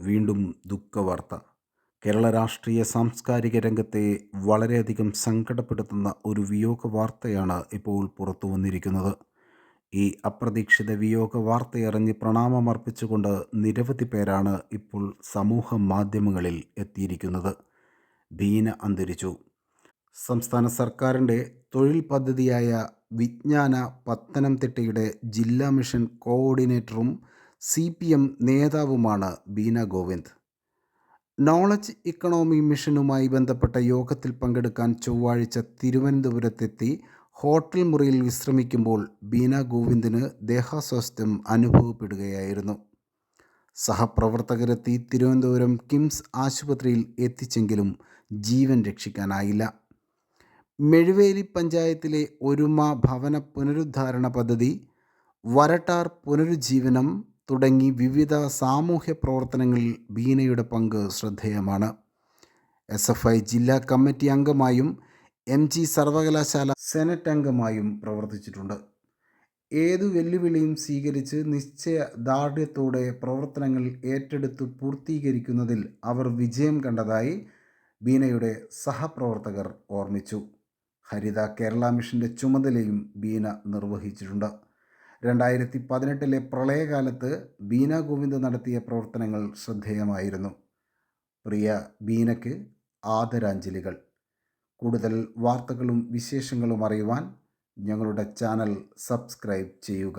വീണ്ടും ദുഃഖവാർത്ത. കേരള രാഷ്ട്രീയ സാംസ്കാരിക രംഗത്തെ വളരെയധികം സങ്കടപ്പെടുത്തുന്ന ഒരു വിയോഗ വാർത്തയാണ് ഇപ്പോൾ പുറത്തു വന്നിരിക്കുന്നത്. ഈ അപ്രതീക്ഷിത വിയോഗ വാർത്തയറിഞ്ഞ് പ്രണാമമർപ്പിച്ചുകൊണ്ട് നിരവധി പേരാണ് ഇപ്പോൾ സമൂഹ മാധ്യമങ്ങളിൽ എത്തിയിരിക്കുന്നത്. ഭീന അന്തരിച്ചു. സംസ്ഥാന സർക്കാരിന്റെ തൊഴിൽ പദ്ധതിയായ വിജ്ഞാന പത്തനംതിട്ടയുടെ ജില്ലാ മിഷൻ കോർഡിനേറ്ററും സി പി എം നേതാവുമാണ് ബീന ഗോവിന്ദ്. നോളജ് ഇക്കണോമി മിഷനുമായി ബന്ധപ്പെട്ട യോഗത്തിൽ പങ്കെടുക്കാൻ ചൊവ്വാഴ്ച തിരുവനന്തപുരത്തെത്തി ഹോട്ടൽ മുറിയിൽ വിശ്രമിക്കുമ്പോൾ ബീന ഗോവിന്ദിന് ദേഹാസ്വാസ്ഥ്യം അനുഭവപ്പെടുകയായിരുന്നു. സഹപ്രവർത്തകരെത്തി തിരുവനന്തപുരം കിംസ് ആശുപത്രിയിൽ എത്തിച്ചെങ്കിലും ജീവൻ രക്ഷിക്കാനായില്ല. മെഴുവേലി പഞ്ചായത്തിലെ ഒരുമ ഭവന പുനരുദ്ധാരണ പദ്ധതി വരട്ടാർ പുനരുജ്ജീവനം തുടങ്ങി വിവിധ സാമൂഹ്യ പ്രവർത്തനങ്ങളിൽ ബീനയുടെ പങ്ക് ശ്രദ്ധേയമാണ്. എസ് എഫ് ഐ ജില്ലാ കമ്മിറ്റി അംഗമായും എം ജി സർവകലാശാല സെനറ്റ് അംഗമായും പ്രവർത്തിച്ചിട്ടുണ്ട്. ഏതു വെല്ലുവിളിയും സ്വീകരിച്ച് നിശ്ചയ ദാർഢ്യത്തോടെ പ്രവർത്തനങ്ങൾ ഏറ്റെടുത്ത് പൂർത്തീകരിക്കുന്നതിൽ അവർ വിജയം കണ്ടതായി ബീനയുടെ സഹപ്രവർത്തകർ ഓർമ്മിച്ചു. ഹരിത കേരള മിഷന്റെ ചുമതലയും ബീന നിർവഹിച്ചിട്ടുണ്ട്. രണ്ടായിരത്തി പതിനെട്ടിലെ പ്രളയകാലത്ത് ബീന ഗോവിന്ദ് നടത്തിയ പ്രവർത്തനങ്ങൾ ശ്രദ്ധേയമായിരുന്നു. പ്രിയ ബീനയ്ക്ക് ആദരാഞ്ജലികൾ. കൂടുതൽ വാർത്തകളും വിശേഷങ്ങളും അറിയുവാൻ ഞങ്ങളുടെ ചാനൽ സബ്സ്ക്രൈബ് ചെയ്യുക.